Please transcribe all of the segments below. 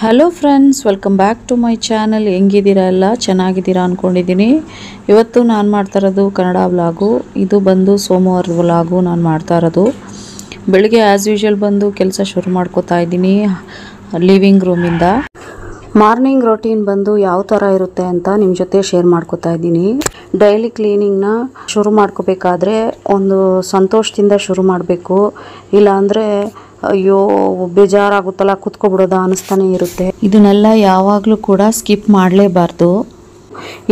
Hello friends welcome back to my channel ಹೆಂಗಿದ್ದೀರಾ ಎಲ್ಲ? ಚೆನ್ನಾಗಿದ್ದೀರಾ ಅಂದ್ಕೊಂಡಿದ್ದೀನಿ ಇವತ್ತು ನಾನು ಮಾಡ್ತಾ ಇರೋದು ಕನ್ನಡ ವ್ಲಾಗು. ಇದು ಬಂದು ಸೋಮವಾರದ ವ್ಲಾಗು ನಾನು ಮಾಡ್ತಾ ಇರೋದು. ಬೆಳಗ್ಗೆ ಆ್ಯಸ್ ಯೂಶುವಲ್ ಬಂದು ಕೆಲಸ ಶುರು ಮಾಡ್ಕೋತಾ ಇದ್ದೀನಿ ಲಿವಿಂಗ್ ರೂಮಿಂದ ಮಾರ್ನಿಂಗ್ ರೊಟೀನ್ ಬಂದು ಯಾವ ಥರ ಇರುತ್ತೆ ಅಂತ ನಿಮ್ಮ ಜೊತೆ ಶೇರ್ ಮಾಡ್ಕೋತಾ ಇದ್ದೀನಿ. ಡೈಲಿ ಕ್ಲೀನಿಂಗ್ನ ಶುರು ಮಾಡ್ಕೋಬೇಕಾದ್ರೆ ಒಂದು ಸಂತೋಷದಿಂದ ಶುರು ಮಾಡಬೇಕು. ಇಲ್ಲಾಂದರೆ ಅಯ್ಯೋ ಬೇಜಾರಾಗುತ್ತಲ್ಲ ಕುತ್ಕೊಬಿಡೋದ ಅನಿಸ್ತಾನೆ ಇರುತ್ತೆ. ಇದನ್ನೆಲ್ಲ ಯಾವಾಗಲೂ ಕೂಡ ಸ್ಕಿಪ್ ಮಾಡಲೇಬಾರ್ದು.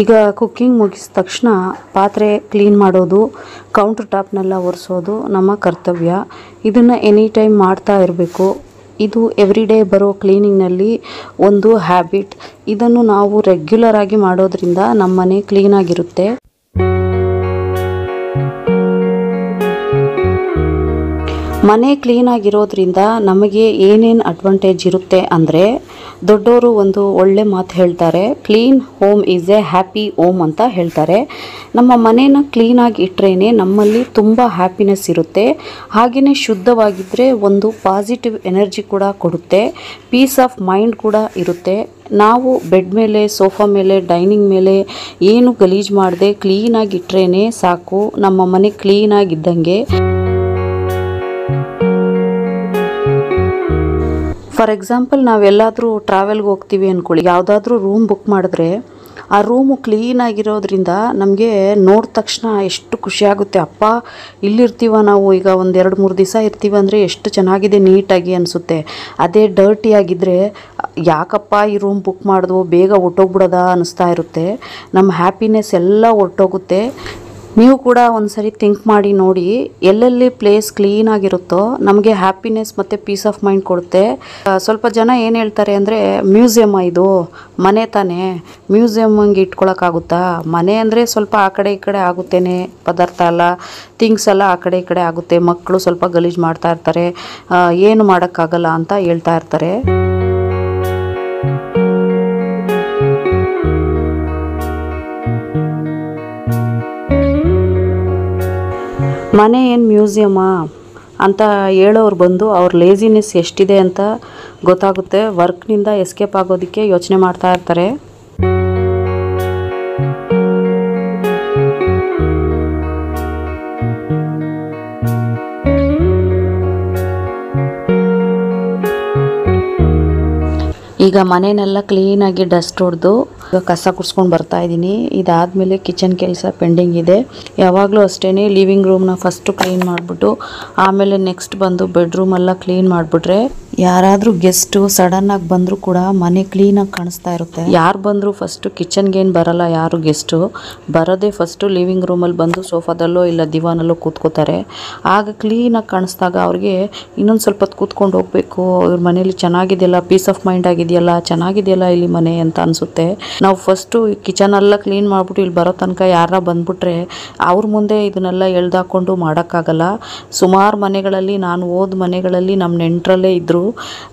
ಈಗ ಕುಕ್ಕಿಂಗ್ ಮುಗಿಸಿದ ತಕ್ಷಣ ಪಾತ್ರೆ ಕ್ಲೀನ್ ಮಾಡೋದು ಕೌಂಟರ್ ಟಾಪ್ನೆಲ್ಲ ಒರೆಸೋದು ನಮ್ಮ ಕರ್ತವ್ಯ. ಇದನ್ನು ಎನಿ ಟೈಮ್ ಮಾಡ್ತಾ ಇರಬೇಕು. ಇದು ಎವ್ರಿ ಡೇ ಬರೋ ಕ್ಲೀನಿಂಗ್ನಲ್ಲಿ ಒಂದು ಹ್ಯಾಬಿಟ್ ಇದನ್ನು ನಾವು ರೆಗ್ಯುಲರ್ ಆಗಿ ಮಾಡೋದ್ರಿಂದ ನಮ್ಮನೆ ಕ್ಲೀನಾಗಿರುತ್ತೆ ಮನೆ ಕ್ಲೀನಾಗಿರೋದ್ರಿಂದ ನಮಗೆ ಏನೇನು ಅಡ್ವಾಂಟೇಜ್ ಇರುತ್ತೆ ಅಂದರೆ ದೊಡ್ಡವರು ಒಂದು ಒಳ್ಳೆ ಮಾತು ಹೇಳ್ತಾರೆ clean home is a happy home ಅಂತ ಹೇಳ್ತಾರೆ. ನಮ್ಮ ಮನೇನ ಕ್ಲೀನಾಗಿ ಇಟ್ರೇ ನಮ್ಮಲ್ಲಿ ತುಂಬ ಹ್ಯಾಪಿನೆಸ್ ಇರುತ್ತೆ. ಹಾಗೆಯೇ ಶುದ್ಧವಾಗಿದ್ದರೆ ಒಂದು ಪಾಸಿಟಿವ್ ಎನರ್ಜಿ ಕೂಡ ಕೊಡುತ್ತೆ ಪೀಸ್ ಆಫ್ ಮೈಂಡ್ ಕೂಡ ಇರುತ್ತೆ. ನಾವು ಬೆಡ್ ಮೇಲೆ ಸೋಫಾ ಮೇಲೆ ಡೈನಿಂಗ್ ಮೇಲೆ ಏನು ಗಲೀಜು ಮಾಡದೆ ಕ್ಲೀನಾಗಿ ಇಟ್ರೇ ಸಾಕು. ನಮ್ಮ ಮನೆ ಕ್ಲೀನಾಗಿದ್ದಂಗೆ ಫಾರ್ ಎಕ್ಸಾಂಪಲ್ ನಾವೆಲ್ಲಾದರೂ ಟ್ರಾವೆಲ್ಗೆ ಹೋಗ್ತೀವಿ ಅಂದ್ಕೊಳ್ಳಿ ಯಾವುದಾದ್ರೂ ರೂಮ್ ಬುಕ್ ಮಾಡಿದ್ರೆ ಆ ರೂಮು ಕ್ಲೀನಾಗಿರೋದ್ರಿಂದ ನಮಗೆ ನೋಡಿದ ತಕ್ಷಣ ಎಷ್ಟು ಖುಷಿಯಾಗುತ್ತೆ ಅಪ್ಪ, ಇಲ್ಲಿರ್ತೀವ ನಾವು, ಈಗ ಒಂದು ಎರಡು ಮೂರು ದಿವಸ ಇರ್ತೀವಿ ಅಂದರೆ ಎಷ್ಟು ಚೆನ್ನಾಗಿದೆ, ನೀಟಾಗಿ ಅನಿಸುತ್ತೆ. ಅದೇ ಡರ್ಟಿ ಆಗಿದ್ದರೆ ಯಾಕಪ್ಪ ಈ ರೂಮ್ ಬುಕ್ ಮಾಡಿದ್ವು ಬೇಗ ಹೊಟ್ಟೋಗ್ಬಿಡೋದ ಅನ್ನಿಸ್ತಾ ಇರುತ್ತೆ. ನಮ್ಮ ಹ್ಯಾಪಿನೆಸ್ ಎಲ್ಲ ಹೊರ್ಟೋಗುತ್ತೆ ನೀವು ಕೂಡ ಒಂದ್ಸರಿ ಥಿಂಕ್ ಮಾಡಿ ನೋಡಿ ಎಲ್ಲೆಲ್ಲಿ ಪ್ಲೇಸ್ ಕ್ಲೀನ್ ಆಗಿರುತ್ತೋ ನಮಗೆ ಹ್ಯಾಪಿನೆಸ್ ಮತ್ತು ಪೀಸ್ ಆಫ್ ಮೈಂಡ್ ಕೊಡುತ್ತೆ. ಸ್ವಲ್ಪ ಜನ ಏನು ಹೇಳ್ತಾರೆ ಅಂದರೆ ಮ್ಯೂಸಿಯಮ್ ಇದು? ಮನೆ ತಾನೇ? ಮ್ಯೂಸಿಯಮ್ ಹಂಗೆ ಇಟ್ಕೊಳಕ್ಕಾಗುತ್ತಾ? ಮನೆ ಅಂದರೆ ಸ್ವಲ್ಪ ಆ ಕಡೆ ಈ ಕಡೆ ಆಗುತ್ತೇನೆ, ಪದಾರ್ಥ ಎಲ್ಲ ಥಿಂಗ್ಸ್ ಎಲ್ಲ ಆ ಕಡೆ ಈ ಕಡೆ ಆಗುತ್ತೆ, ಮಕ್ಕಳು ಸ್ವಲ್ಪ ಗಲೀಜು ಮಾಡ್ತಾ ಇರ್ತಾರೆ ಏನು ಮಾಡೋಕ್ಕಾಗಲ್ಲ ಅಂತ ಹೇಳ್ತಾ ಇರ್ತಾರೆ. ಮನೆ ಏನು ಮ್ಯೂಸಿಯಮ್ಮಾ ಅಂತ ಹೇಳೋರು ಬಂದು ಅವ್ರ ಲೇಜಿನೆಸ್ ಎಷ್ಟಿದೆ ಅಂತ ಗೊತ್ತಾಗುತ್ತೆ. ವರ್ಕ್ನಿಂದ ಎಸ್ಕೇಪ್ ಆಗೋದಕ್ಕೆ ಯೋಚನೆ ಮಾಡ್ತಾ ಇರ್ತಾರೆ. ಈಗ ಮನೆನೆಲ್ಲ ಕ್ಲೀನಾಗಿ ಡಸ್ಟ್ ಹೊಡೆದು ಕಸ ಕುಡ್ಸ್ಕೊಂಡು ಬರ್ತಾ ಇದ್ದೀನಿ ಇದಾದಮೇಲೆ ಕಿಚನ್ ಕೆಲಸ ಪೆಂಡಿಂಗ್ ಇದೆ. ಯಾವಾಗಲೂ ಅಷ್ಟೇ ಲಿವಿಂಗ್ ರೂಮ್ನ ಫಸ್ಟು ಕ್ಲೀನ್ ಮಾಡಿಬಿಟ್ಟು, ಆಮೇಲೆ ನೆಕ್ಸ್ಟ್ ಬಂದು ಬೆಡ್ರೂಮೆಲ್ಲ ಕ್ಲೀನ್ ಮಾಡಿಬಿಟ್ರೆ ಯಾರಾದರೂ ಗೆಸ್ಟು ಸಡನ್ನಾಗಿ ಬಂದರೂ ಕೂಡ ಮನೆ ಕ್ಲೀನಾಗಿ ಕಾಣಿಸ್ತಾ ಇರುತ್ತೆ. ಯಾರು ಬಂದರೂ ಫಸ್ಟು ಕಿಚನ್ಗೇನು ಬರಲ್ಲ, ಯಾರು ಗೆಸ್ಟು ಬರೋದೇ ಫಸ್ಟು ಲಿವಿಂಗ್ ರೂಮಲ್ಲಿ ಬಂದು ಸೋಫಾದಲ್ಲೋ ಇಲ್ಲ ದಿವಾನಲ್ಲೋ ಕೂತ್ಕೋತಾರೆ. ಆಗ ಕ್ಲೀನಾಗಿ ಕಾಣಿಸ್ದಾಗ ಅವ್ರಿಗೆ ಇನ್ನೊಂದು ಸ್ವಲ್ಪ ಕೂತ್ಕೊಂಡು ಹೋಗ್ಬೇಕು. ಅವ್ರ ಮನೇಲಿ ಚೆನ್ನಾಗಿದೆಯಲ್ಲ ಪೀಸ್ ಆಫ್ ಮೈಂಡ್ ಆಗಿದೆಯಲ್ಲ, ಚೆನ್ನಾಗಿದೆಯಲ್ಲ ಇಲ್ಲಿ ಮನೆ ಅಂತ ಅನಿಸುತ್ತೆ. ನಾವು ಫಸ್ಟು ಕಿಚನ್ ಎಲ್ಲ ಕ್ಲೀನ್ ಮಾಡಿಬಿಟ್ಟು ಇಲ್ಲಿ ಬರೋ ತನಕ ಯಾರ ಬಂದ್ಬಿಟ್ರೆ ಅವ್ರ ಮುಂದೆ ಇದನ್ನೆಲ್ಲ ಎಳ್ದಾಕೊಂಡು ಮಾಡೋಕ್ಕಾಗಲ್ಲ. ಸುಮಾರು ಮನೆಗಳಲ್ಲಿ, ನಾನು ಹೋದ ಮನೆಗಳಲ್ಲಿ ನಮ್ಮ ನೆಂಟರಲ್ಲೇ ಇದ್ದರು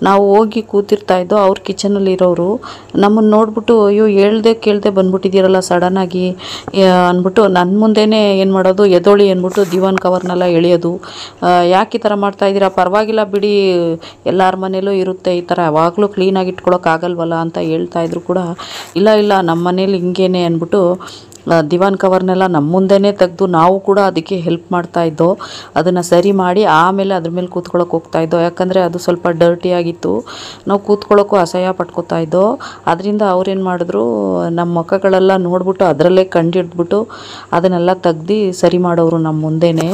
ನಾವು ಹೋಗಿ ಕೂತಿರ್ತಾ ಇದ್ದೋ ಅವ್ರ ಕಿಚನಲ್ಲಿ ಇರೋರು ನಮ್ಮನ್ನು ನೋಡ್ಬಿಟ್ಟು, ಅಯ್ಯೋ, ಹೇಳ್ದೆ ಕೇಳ್ದೆ ಬಂದ್ಬಿಟ್ಟಿದ್ದೀರಲ್ಲ ಸಡನ್ನಾಗಿ ಅಂದ್ಬಿಟ್ಟು ನನ್ನ ಮುಂದೆನೇ ಏನು ಮಾಡೋದು, ಎದೋಳಿ ಅಂದ್ಬಿಟ್ಟು ದಿವಾನ್ ಕವರ್ನೆಲ್ಲ ಎಳೆಯೋದು. ಯಾಕೆ ಈ ಥರ ಮಾಡ್ತಾ ಪರವಾಗಿಲ್ಲ ಬಿಡಿ, ಎಲ್ಲರ ಮನೇಲೂ ಇರುತ್ತೆ ಈ ಥರ ಯಾವಾಗಲೂ ಕ್ಲೀನಾಗಿ ಇಟ್ಕೊಳೋಕ್ಕಾಗಲ್ವಲ್ಲ ಅಂತ ಹೇಳ್ತಾ ಇದ್ರು ಕೂಡ, ಇಲ್ಲ ಇಲ್ಲ ನಮ್ಮ ಮನೇಲಿ ಹಿಂಗೇನೆ, ಅಂದ್ಬಿಟ್ಟು ದಿವಾನ್ ಕವರ್ನೆಲ್ಲ ನಮ್ಮ ಮುಂದೆನೇ ತೆಗೆದು ನಾವು ಕೂಡ ಅದಕ್ಕೆ ಹೆಲ್ಪ್ ಮಾಡ್ತಾ ಇದ್ದೋ, ಅದನ್ನು ಸರಿ ಮಾಡಿ ಆಮೇಲೆ ಅದ್ರ ಮೇಲೆ ಕೂತ್ಕೊಳ್ಳೋಕೆ ಹೋಗ್ತಾ ಇದ್ದೋ, ಯಾಕಂದರೆ ಅದು ಸ್ವಲ್ಪ ಡರ್ಟಿ ಆಗಿತ್ತು. ನಾವು ಕೂತ್ಕೊಳ್ಳೋಕ್ಕೂ ಅಸಹ್ಯ ಪಟ್ಕೋತಾ ಇದ್ದೋ ಅದರಿಂದ ಅವ್ರೇನು ಮಾಡಿದ್ರು ನಮ್ಮ ಮುಖಗಳೆಲ್ಲ ನೋಡ್ಬಿಟ್ಟು ಅದರಲ್ಲೇ ಕಂಡಿಡ್ಬಿಟ್ಟು ಅದನ್ನೆಲ್ಲ ತೆಗ್ದು ಸರಿ ಮಾಡೋರು ನಮ್ಮ ಮುಂದೆನೇ.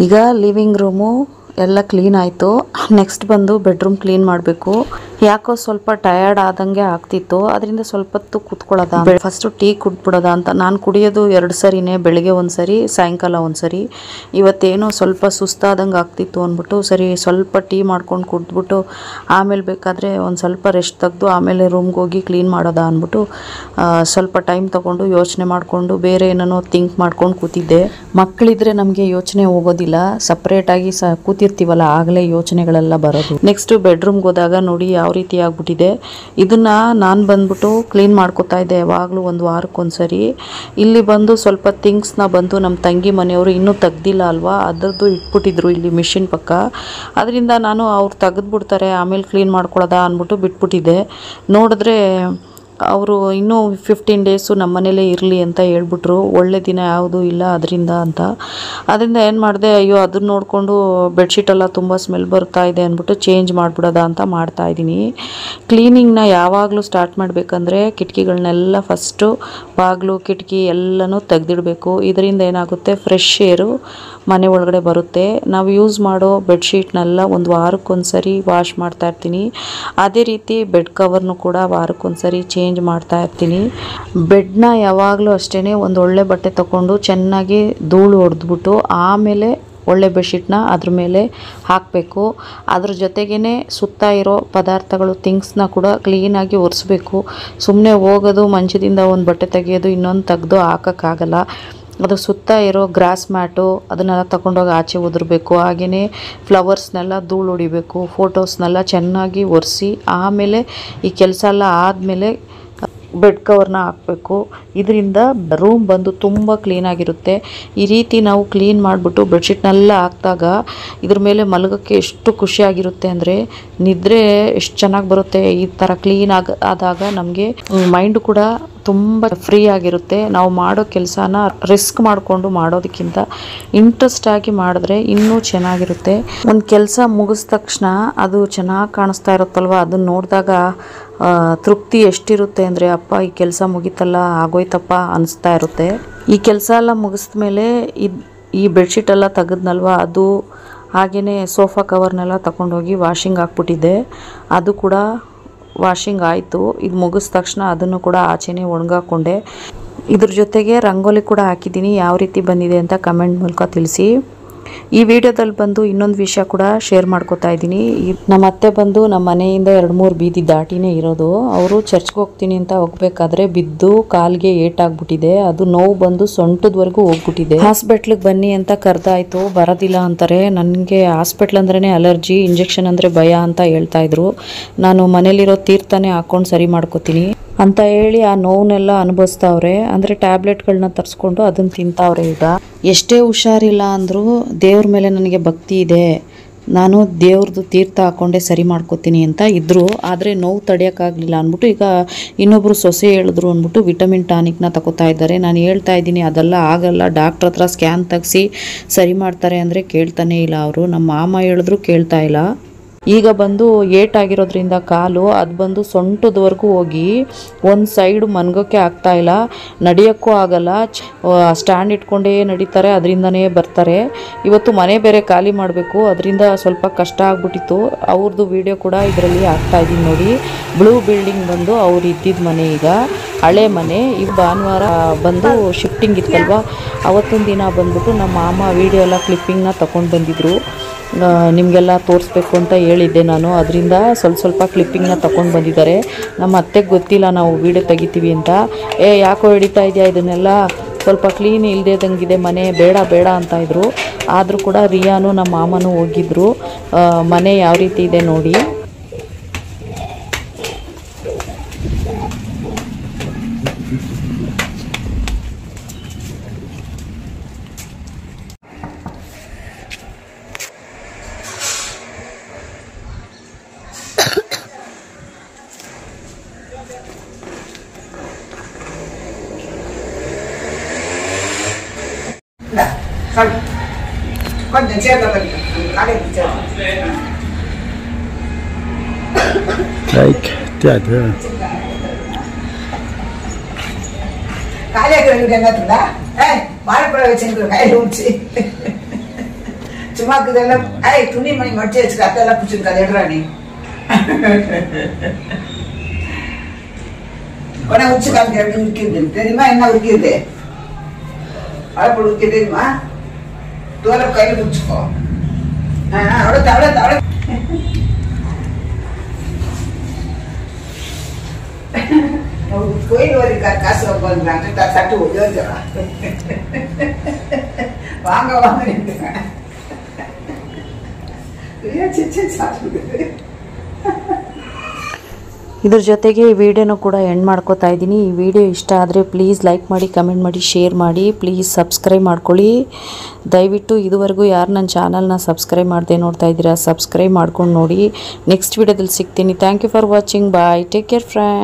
ಈಗ ಲಿವಿಂಗ್ ರೂಮು ಎಲ್ಲ ಕ್ಲೀನ್ ಆಯಿತು. ನೆಕ್ಸ್ಟ್ ಬಂದು ಬೆಡ್ರೂಮ್ ಕ್ಲೀನ್ ಮಾಡಬೇಕು. ಯಾಕೋ ಸ್ವಲ್ಪ ಟಯರ್ಡ್ ಆದಂಗೆ ಆಗ್ತಿತ್ತು. ಅದರಿಂದ ಸ್ವಲ್ಪ ಹೊತ್ತು ಕೂತ್ಕೊಳ್ಳೋದ ಫಸ್ಟ್ ಟೀ ಕುಟ್ಬಿಡೋದ ಅಂತ. ನಾನು ಕುಡಿಯೋದು ಎರಡು ಸರಿನೇ, ಬೆಳಗ್ಗೆ ಒಂದು ಸರಿ, ಸಾಯಂಕಾಲ ಒಂದು ಸರಿ. ಇವತ್ತೇನೋ ಸ್ವಲ್ಪ ಸುಸ್ತಾದಂಗೆ ಆಗ್ತಿತ್ತು ಅಂದ್ಬಿಟ್ಟು ಸರಿ ಸ್ವಲ್ಪ ಟೀ ಮಾಡ್ಕೊಂಡು ಕುಡಿದ್ಬಿಟ್ಟು ಆಮೇಲೆ ಬೇಕಾದರೆ ಒಂದು ಸ್ವಲ್ಪ ರೆಸ್ಟ್ ತೆಗೆದು ಆಮೇಲೆ ರೂಮ್ಗೆ ಹೋಗಿ ಕ್ಲೀನ್ ಮಾಡೋದ ಅಂದ್ಬಿಟ್ಟು ಸ್ವಲ್ಪ ಟೈಮ್ ತೊಗೊಂಡು ಯೋಚನೆ ಮಾಡಿಕೊಂಡು ಬೇರೆ ಏನೇನೋ ಥಿಂಕ್ ಮಾಡ್ಕೊಂಡು ಕೂತಿದ್ದೆ. ಮಕ್ಕಳಿದ್ರೆ ನಮಗೆ ಯೋಚನೆ ಹೋಗೋದಿಲ್ಲ. ಸಪ್ರೇಟಾಗಿ ಸ, ಕೂತಿರ್ತೀವಲ್ಲ, ಆಗಲೇ ಯೋಚನೆಗಳೆಲ್ಲ ಬರೋದು. ನೆಕ್ಸ್ಟು ಬೆಡ್ರೂಮ್ಗೆ ಹೋದಾಗ ನೋಡಿ ಯಾವ ರೀತಿ ಆಗ್ಬಿಟ್ಟಿದೆ. ಇದನ್ನ ನಾನು ಬಂದ್ಬಿಟ್ಟು ಕ್ಲೀನ್ ಮಾಡ್ಕೋತಾ ಇದ್ದೆ ಯಾವಾಗಲೂ ಒಂದು ವಾರಕ್ಕೊಂದ್ಸರಿ. ಇಲ್ಲಿ ಬಂದು ಸ್ವಲ್ಪ ಥಿಂಗ್ಸ್ನ ಬಂದು ನಮ್ಮ ತಂಗಿ ಮನೆಯವರು ಇನ್ನೂ ತೆಗ್ದಿಲ್ಲ ಅಲ್ವಾ? ಅದರದ್ದು ಇಟ್ಬಿಟ್ಟಿದ್ರು ಇಲ್ಲಿ ಮಿಷಿನ್ ಪಕ್ಕ. ಅದರಿಂದ ನಾನು ಅವ್ರು ತೆಗೆದ್ಬಿಡ್ತಾರೆ, ಆಮೇಲೆ ಕ್ಲೀನ್ ಮಾಡ್ಕೊಳ್ಳೋದ ಅಂದ್ಬಿಟ್ಟು ಬಿಟ್ಬಿಟ್ಟಿದ್ದೆ. ನೋಡಿದ್ರೆ ಅವರು ಇನ್ನೂ ಫಿಫ್ಟೀನ್ ಡೇಸು ನಮ್ಮ ಮನೇಲೇ ಇರಲಿ ಅಂತ ಹೇಳ್ಬಿಟ್ರು. ಒಳ್ಳೆ ದಿನ ಯಾವುದು ಇಲ್ಲ ಅದರಿಂದ ಅಂತ. ಅದರಿಂದ ಏನು ಮಾಡಿದೆ, ಅಯ್ಯೋ ಅದನ್ನ ನೋಡಿಕೊಂಡು ಬೆಡ್ಶೀಟೆಲ್ಲ ತುಂಬ ಸ್ಮೆಲ್ ಬರ್ತಾ ಇದೆ ಅಂದ್ಬಿಟ್ಟು ಚೇಂಜ್ ಮಾಡಿಬಿಡೋದ ಅಂತ ಮಾಡ್ತಾ ಇದ್ದೀನಿ. ಕ್ಲೀನಿಂಗ್ನ ಯಾವಾಗಲೂ ಸ್ಟಾರ್ಟ್ ಮಾಡಬೇಕಂದ್ರೆ ಕಿಟಕಿಗಳನ್ನೆಲ್ಲ ಫಸ್ಟು ಬಾಗಿಲು, ಕಿಟಕಿ ಎಲ್ಲನೂ ತೆಗೆದಿಡಬೇಕು. ಇದರಿಂದ ಏನಾಗುತ್ತೆ ಫ್ರೆಶ್ ಏರು ಮನೆ ಒಳಗಡೆ ಬರುತ್ತೆ. ನಾವು ಯೂಸ್ ಮಾಡೋ ಬೆಡ್ಶೀಟ್ನೆಲ್ಲ ಒಂದು ವಾರಕ್ಕೊಂದ್ಸರಿ ವಾಶ್ ಮಾಡ್ತಾ ಇರ್ತೀನಿ. ಅದೇ ರೀತಿ ಬೆಡ್ ಕವರ್ನು ಕೂಡ ವಾರಕ್ಕೊಂದ್ಸರಿ ಚೇಂಜ್ ಮಾಡ್ತಾ ಇರ್ತೀನಿ. ಬೆಡ್ನ ಯಾವಾಗಲೂ ಅಷ್ಟೇ ಒಂದು ಒಳ್ಳೆ ಬಟ್ಟೆ ತಗೊಂಡು ಚೆನ್ನಾಗಿ ಧೂಳು ಹೊಡೆದ್ಬಿಟ್ಟು ಆಮೇಲೆ ಒಳ್ಳೆ ಬೆಡ್ಶೀಟ್ನ ಅದ್ರ ಮೇಲೆ ಹಾಕಬೇಕು. ಅದ್ರ ಜೊತೆಗೇ ಸುತ್ತ ಇರೋ ಪದಾರ್ಥಗಳು, ಥಿಂಗ್ಸ್ನ ಕೂಡ ಕ್ಲೀನಾಗಿ ಒರೆಸ್ಬೇಕು. ಸುಮ್ಮನೆ ಹೋಗೋದು, ಮಂಚದಿಂದ ಒಂದು ಬಟ್ಟೆ ತೆಗೆಯೋದು, ಇನ್ನೊಂದು ತೆಗೆದು ಹಾಕೋಕ್ಕಾಗಲ್ಲ. ಅದು ಸುತ್ತ ಇರೋ ಗ್ರಾಸ್ ಮ್ಯಾಟು ಅದನ್ನೆಲ್ಲ ತಗೊಂಡೋಗಿ ಆಚೆ ಉದುರಬೇಕು. ಹಾಗೆಯೇ ಫ್ಲವರ್ಸ್ನೆಲ್ಲ ಧೂಳು ಹೊಡಿಬೇಕು ಫೋಟೋಸ್ನೆಲ್ಲ ಚೆನ್ನಾಗಿ ಒರೆಸಿ, ಆಮೇಲೆ ಈ ಕೆಲಸ ಎಲ್ಲ ಆದಮೇಲೆ ಬೆಡ್ ಕವರ್ನ ಹಾಕಬೇಕು. ಇದರಿಂದ ರೂಮ್ ಬಂದು ತುಂಬ ಕ್ಲೀನಾಗಿರುತ್ತೆ ಈ ರೀತಿ ನಾವು ಕ್ಲೀನ್ ಮಾಡಿಬಿಟ್ಟು ಬೆಡ್ಶೀಟ್ನೆಲ್ಲ ಹಾಕಿದಾಗ ಇದ್ರ ಮೇಲೆ ಮಲಗೋಕ್ಕೆ ಎಷ್ಟು ಖುಷಿಯಾಗಿರುತ್ತೆ ಅಂದರೆ ನಿದ್ರೆ ಎಷ್ಟು ಚೆನ್ನಾಗಿ ಬರುತ್ತೆ. ಈ ಥರ ಕ್ಲೀನ್ ಆಗ, ಆದಾಗ ನಮಗೆ ಮೈಂಡ್ ಕೂಡ ತುಂಬ ಫ್ರೀ ಆಗಿರುತ್ತೆ. ನಾವು ಮಾಡೋ ಕೆಲಸನ ರಿಸ್ಕ್ ಮಾಡಿಕೊಂಡು ಮಾಡೋದಕ್ಕಿಂತ ಇಂಟ್ರೆಸ್ಟ್ ಆಗಿ ಮಾಡಿದ್ರೆ ಇನ್ನೂ ಚೆನ್ನಾಗಿರುತ್ತೆ. ಒಂದು ಕೆಲಸ ಮುಗಿದ ತಕ್ಷಣ ಅದು ಚೆನ್ನಾಗಿ ಕಾಣಿಸ್ತಾ ಇರುತ್ತಲ್ವ? ಅದನ್ನ ನೋಡಿದಾಗ ತೃಪ್ತಿ ಎಷ್ಟಿರುತ್ತೆ ಅಂದರೆ, ಅಪ್ಪ, ಈ ಕೆಲಸ ಮುಗೀತಲ್ಲ, ಆಗೋಯ್ತಪ್ಪ ಅನಿಸ್ತಾ ಇರುತ್ತೆ. ಈ ಕೆಲಸ ಎಲ್ಲ ಮುಗಿಸ್ದ ಮೇಲೆ ಇದು, ಈ ಬೆಡ್ಶೀಟ್ ಎಲ್ಲ ತೆಗೆದ್ನಲ್ವ, ಅದು ಹಾಗೆಯೇ ಸೋಫಾ ಕವರ್ನೆಲ್ಲ ತಗೊಂಡೋಗಿ ವಾಷಿಂಗ್ ಹಾಕ್ಬಿಟ್ಟಿದ್ದೆ. ಅದು ಕೂಡ ವಾಷಿಂಗ್ ಆಯಿತು. ಇದು ಮುಗಿದ ತಕ್ಷಣ ಅದನ್ನು ಕೂಡ ಆಚೆನೇ ಒಣಗಾಕೊಂಡೆ. ಇದ್ರ ಜೊತೆಗೆ ರಂಗೋಲಿ ಕೂಡ ಹಾಕಿದ್ದೀನಿ. ಯಾವ ರೀತಿ ಬಂದಿದೆ ಅಂತ ಕಮೆಂಟ್ ಮೂಲಕ ತಿಳಿಸಿ. ಈ ವಿಡಿಯೋದಲ್ಲಿ ಬಂದು ಇನ್ನೊಂದು ವಿಷಯ ಕೂಡ ಶೇರ್ ಮಾಡ್ಕೋತಾ ಇದ್ದೀನಿ. ನಮ್ಮ ಅತ್ತೆ ಬಂದು ನಮ್ಮ ಮನೆಯಿಂದ ಎರಡು ಮೂರು ಬೀದಿ ದಾಟಿನೇ ಇರೋದು. ಅವರು ಚರ್ಚ್ಗೆ ಹೋಗ್ತೀನಿ ಅಂತ ಹೋಗ್ಬೇಕಾದ್ರೆ ಬಿದ್ದು ಕಾಲ್ಗೆ ಏಟಾಗ್ಬಿಟ್ಟಿದೆ. ಅದು ನೋವು ಬಂದು ಸೊಂಟದವರೆಗೂ ಹೋಗ್ಬಿಟ್ಟಿದೆ. ಹಾಸ್ಪಿಟ್ಲಿಗೆ ಬನ್ನಿ ಅಂತ ಕರೆದಾಯ್ತು. ಬರೋದಿಲ್ಲ ಅಂತಾರೆ. ನನಗೆ ಹಾಸ್ಪಿಟ್ಲ್ ಅಂದ್ರೇ ಅಲರ್ಜಿ, ಇಂಜೆಕ್ಷನ್ ಅಂದರೆ ಭಯ ಅಂತ ಹೇಳ್ತಾ ಇದ್ರು. ನಾನು ಮನೇಲಿರೋ ತೀರ್ಥನೇ ಹಾಕೊಂಡು ಸರಿ ಮಾಡ್ಕೋತೀನಿ. ಅಂತ ಹೇಳಿ ಆ ನೋವನ್ನೆಲ್ಲ ಅನುಭವಿಸ್ತಾವ್ರೆ. ಅಂದರೆ ಟ್ಯಾಬ್ಲೆಟ್ಗಳನ್ನ ತರಿಸ್ಕೊಂಡು ಅದನ್ನು ತಿಂತಾವ್ರೆ ಈಗ. ಎಷ್ಟೇ ಹುಷಾರಿಲ್ಲ ಅಂದರೂ ದೇವ್ರ ಮೇಲೆ ನನಗೆ ಭಕ್ತಿ ಇದೆ. ನಾನು ದೇವ್ರದ್ದು ತೀರ್ಥ ಹಾಕ್ಕೊಂಡೆ ಸರಿ ಮಾಡ್ಕೋತೀನಿ ಅಂತ ಇದ್ದರು ಆದರೆ ನೋವು ತಡೆಯೋಕ್ಕಾಗಲಿಲ್ಲ ಅಂದ್ಬಿಟ್ಟು ಈಗ ಇನ್ನೊಬ್ಬರು ಸೊಸೆ ಹೇಳಿದ್ರು ಅಂದ್ಬಿಟ್ಟು ವಿಟಮಿನ್ ಟಾನಿಕ್ನ ತಗೋತಾ ಇದ್ದಾರೆ. ನಾನು ಹೇಳ್ತಾ ಇದ್ದೀನಿ, ಅದೆಲ್ಲ ಆಗಲ್ಲ. ಡಾಕ್ಟ್ರ್ ಹತ್ರ ಸ್ಕ್ಯಾನ್ ತೆಗೆಸಿ ಸರಿ ಮಾಡ್ತಾರೆ ಅಂದರೆ ಕೇಳ್ತಾನೇ ಇಲ್ಲ ಅವರು. ನಮ್ಮ ಮಾಮ ಹೇಳಿದ್ರು ಕೇಳ್ತಾ ಇಲ್ಲ. ಈಗ ಬಂದು ಏಟ್ ಆಗಿರೋದ್ರಿಂದ ಕಾಲು, ಅದು ಬಂದು ಸೊಂಟದವರೆಗೂ ಹೋಗಿ ಒಂದು ಸೈಡ್ ಮನ್ಗೋಕ್ಕೆ ಆಗ್ತಾ ಇಲ್ಲ. ನಡೆಯೋಕ್ಕೂ ಆಗಲ್ಲ. ಸ್ಟ್ಯಾಂಡ್ ಇಟ್ಕೊಂಡೇ ನಡೀತಾರೆ, ಅದರಿಂದನೇ ಬರ್ತಾರೆ. ಇವತ್ತು ಮನೆ ಬೇರೆ ಖಾಲಿ ಮಾಡಬೇಕು, ಅದರಿಂದ ಸ್ವಲ್ಪ ಕಷ್ಟ ಆಗ್ಬಿಟ್ಟಿತ್ತು. ಅವ್ರದ್ದು ವಿಡಿಯೋ ಕೂಡ ಇದರಲ್ಲಿ ಆಗ್ತಾ ಇದ್ದೀನಿ ನೋಡಿ. ಬ್ಲೂ ಬಿಲ್ಡಿಂಗ್ ಬಂದು ಅವ್ರು ಇದ್ದಿದ್ದ ಮನೆ ಈಗ. ಹಳೆ ಮನೆ. ಈಗ ಭಾನುವಾರ ಬಂದು ಶಿಫ್ಟಿಂಗ್ ಇತ್ತಲ್ವ? ಅವತ್ತೊಂದು ದಿನ ಬಂದ್ಬಿಟ್ಟು ನಮ್ಮ ಮಾಮ ವೀಡಿಯೋ ಎಲ್ಲ ಕ್ಲಿಪ್ಪಿಂಗ್ನ ತಗೊಂಡು ಬಂದಿದ್ರು. ನಿಮಗೆಲ್ಲ ತೋರಿಸ್ಬೇಕು ಅಂತ ಹೇಳಿದ್ದೆ ನಾನು. ಅದರಿಂದ ಸ್ವಲ್ಪ ಸ್ವಲ್ಪ ಕ್ಲಿಪ್ಪಿಂಗ್ನ ತಗೊಂಡು ಬಂದಿದ್ದಾರೆ. ನಮ್ಮ ಅತ್ತೆಗೆ ಗೊತ್ತಿಲ್ಲ ನಾವು ವೀಡಿಯೋ ತೆಗಿತೀವಿ ಅಂತ. ಏ ಯಾಕೋ ಹಿಡಿತಾ ಇದೆಯಾ ಇದನ್ನೆಲ್ಲ? ಸ್ವಲ್ಪ ಕ್ಲೀನ್ ಇಲ್ಲದೇದಂಗಿದೆ ಮನೆ ಬೇಡ ಬೇಡ ಅಂತ ಇದ್ದರು ಆದರೂ ಕೂಡ ರಿಯಾನು ನಮ್ಮ ಮಾಮನೂ ಹೋಗಿದ್ರು. ಆ, ಮನೆ ಯಾವ ರೀತಿ ಇದೆ ನೋಡಿ. சரி. கொஞ்சம் சேர்ந்த லைக் தேது காலையாக ரெண்டு என்ன இருந்தா ஏய் வாழைப்பழம் வச்சுருக்கு கையில் ஊச்சி சும்மா இதெல்லாம் ஏய் துணி மணி மடிச்சு வச்சுக்க அதெல்லாம் பிடிச்சிருக்கா எடுறா நீ. உடனே உச்சி காலத்து எப்படி உருக்கிருது தெரியுமா என்ன உருக்கிருது வாழைப்பழம் உருக்கி தெரியுமா? దూరం కైలు పుచ్చుకో ఆవిడ తవడ తవడ கோயில் ஒரு காசு வைப்பாங்க சட்டு உதவிச்சா வாங்க வாங்க சாப்பிடுது ಇದ್ರ ಜೊತೆಗೆ ಈ ವಿಡಿಯೋನು ಕೂಡ ಎಂಡ್ ಮಾಡ್ಕೋತಾ ಇದ್ದೀನಿ. ಈ ವಿಡಿಯೋ ಇಷ್ಟ ಆದರೆ ಪ್ಲೀಸ್ ಲೈಕ್ ಮಾಡಿ ಕಮೆಂಟ್ ಮಾಡಿ ಶೇರ್ ಮಾಡಿ ಪ್ಲೀಸ್ ಸಬ್ಸ್ಕ್ರೈಬ್ ಮಾಡ್ಕೊಳ್ಳಿ. ದಯವಿಟ್ಟು ಇದುವರೆಗೂ ಯಾರು ನನ್ನ ಚಾನಲ್ನ ಸಬ್ಸ್ಕ್ರೈಬ್ ಮಾಡದೆ ನೋಡ್ತಾ ಇದ್ದೀರಾ ಸಬ್ಸ್ಕ್ರೈಬ್ ಮಾಡ್ಕೊಂಡು ನೋಡಿ. ನೆಕ್ಸ್ಟ್ ವಿಡಿಯೋದಲ್ಲಿ ಸಿಗ್ತೀನಿ. Thank you for watching bye take care friend